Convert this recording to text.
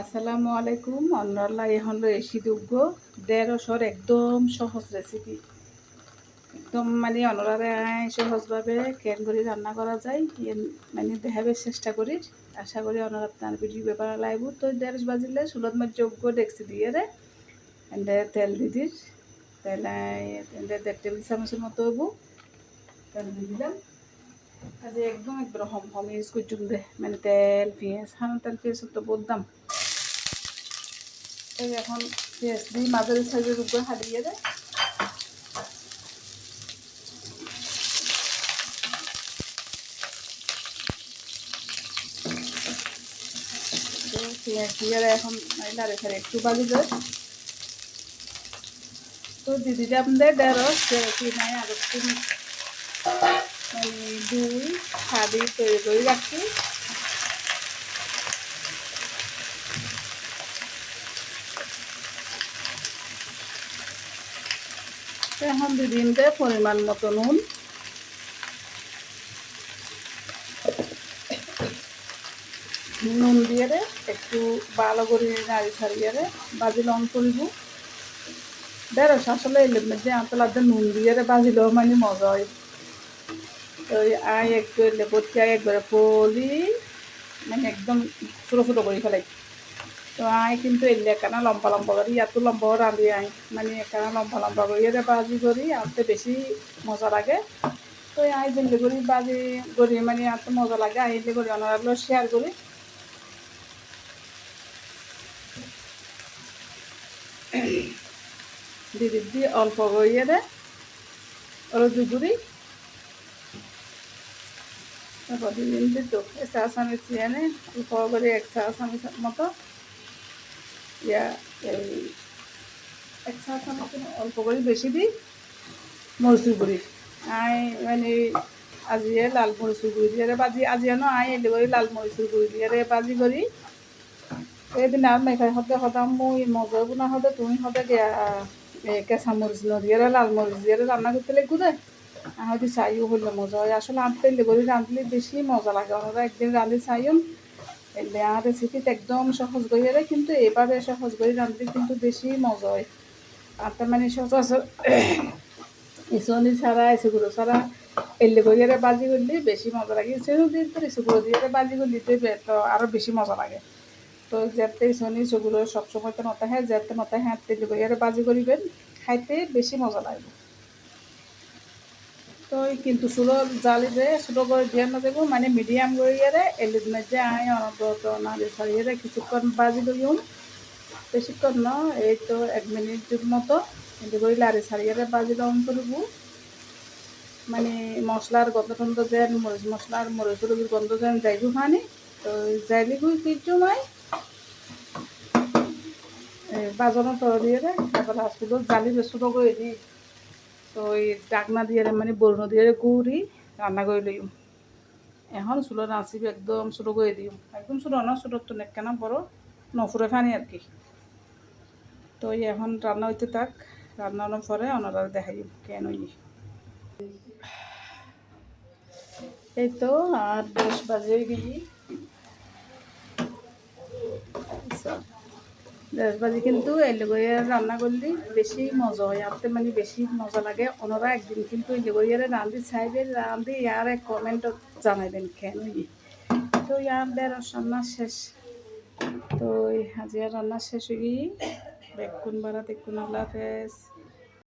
আসসালামু আলাইকুম। অন্নল্লা এখন লৈ এসি দুগ্গ। দেড়শোর একদম সহজ রেসিপি একদম মানে অনরারে আয় সহজভাবে কেন করে রান্না করা যায় ইয়ে মানে দেখাবে চেষ্টা করি। আশা করি অনর আপনার ভিডিও ব্যাপার লাইব তো দেড়শ বাজিলে চুলত মার যোগ্য ডেকসি দিয়ে রে। এন্ডে তেল দি দিস। তেল এন্ডে দেড় টেবিল চামচের মতো হব। তেল দিয়ে দিলাম। আজ একদম একবার হম হম ইউজ করছুম দে মানে তেল, পেঁয়াজ, হান তেল পেঁয়াজ তো বহুত দাম। এই এখন পেঁয়াজ দিই মাঝারি সাইজের উপরে হারিয়ে দেয় পেঁয়াজ দিয়ে এখন নাড়ে ফেলে একটু বাজি যায় তো দিদিটা আপনাদের ঢেঁড়স কি নাই, আর একটু দুই সাদি তৈরি করে রাখছি এখন দিদিনতে পরিমাণ মতো নুন। নুন দিয়ে একটু ভালো করে নাড়ি ছাড়িয়ে বাজি লং করব। ঢেঁড়স আসলে এলে মধ্যে আঁতলাতে নুন দিয়ে বাজিলেও মানে মজা হয়। ওই আয় একটু এলে পড়তে একবারে পলি মানে একদম ছোটো ছোটো করে ফেলাই। তো আয় কিন্তু এলে একখানা লম্বা লম্বা করি এত লম্বাও রাঁধি আই। মানে একখানা লম্বা লম্বা করি এটা বাজি করি আনতে বেশি মজা লাগে। তো আই দিল্লি করি, বাজি করি মানে এত মজা লাগে আইলে করি অনারা শেয়ার করি। দিদি দি অল্প করিয়ে দে ওরা দুগুড়ি তারপর দিদিন দিত চা চামিচ এনে অল্প করে এক চামিচ মতো। ইয়া এই এক চা চামচ অল্প করে বেশি দিই। মরচুর গুড়ি। আই মানে আজিয়ে লাল মরিচুর গুড়ি দিয়ে বাজি আজিয়ে ন আই এলে করে লাল মরিচুর গুড়ি দিয়ে বাজি করি। এদিন আর মেঘাই সদে সদাম মই মজা গুণা সদে তুমি দিয়া কেঁচা মরিচ দিয়ে লাল মরিচ দিয়ে রান্না করতে লাগবো দে। হয়তো চাইও হইলে মজা হয়। আসলে আনতে করে রাঁধলে বেশি মজা লাগে। আমরা একদিন রাঁধি চাইম আর রেসিপিতে একদম সহজ করে কিন্তু এবারে সহজ করে রাঁধলে কিন্তু বেশি মজা হয়। আর তার মানে সচরাচর ইসনি ছাড়া এসেগুলো ছাড়া এলে করে বাজি করলে বেশি মজা লাগে। সেও দিয়ে তো এসেগুলো দিয়ে বাজি করলে তো আরও বেশি মজা লাগে। তো যাতে ইসনি সেগুলো সবসময় তো নতা হ্যাঁ যাতে নতা হ্যাঁ তেলে করে বাজি করিবেন খাইতে বেশি মজা লাগবে। তো কিন্তু সুলো জালিতে ছোটো করে দিয়ে না দেবো মানে মিডিয়াম করিয়ে এলিদ মধ্যে আই অনবরত নাড়ি ছাড়িয়ে কিছুক্ষণ বাজি করিম বেশিক্ষণ ন এই তো এক মিনিট মতো, কিন্তু করে লাড়ি ছাড়িয়ে বাজি লং করব মানে মশলার গন্ধ টন্ধ যেন মরিচ মশলার মরিচ মরিচের গন্ধ যেন যাইব খানি তো যাইলি গুই কিছু মাই। বাজানো তর দিয়ে তারপর হাসপাতাল জালি ছোটো করে দিই তো এই ডাকনা দিয়ে মানে বরুণ দিয়ে গুড়ি রান্না করে লইম এখন চুলো নাচিবি একদম ছোটো করে দিম একদম ছোটো না ছোটোর তো নেকেনা বড় নফুরে ফানি আর কি। তো এখন রান্না হইতে থাক, রান্না হওয়ার পরে ওনারা দেখাই কেন এই তো আর দশ বাজে গেলি। দেশবাজি কিন্তু এলেগরিয়ার রান্না করলে বেশি মজা হয়। আপনি মানে বেশি মজা লাগে। ওনারা একদিন কিন্তু এলেগরিয়ারে রান্ধি চাইবেন রান্ধি ইয়ার কমেন্টত জানাইবেন কেন তো ইয়ার দেড় রান্না শেষ। তো আজি রান্না শেষ হয়ে গিয়ে বেকুন বাড়া দেখুন আল্লাহ হাফেজ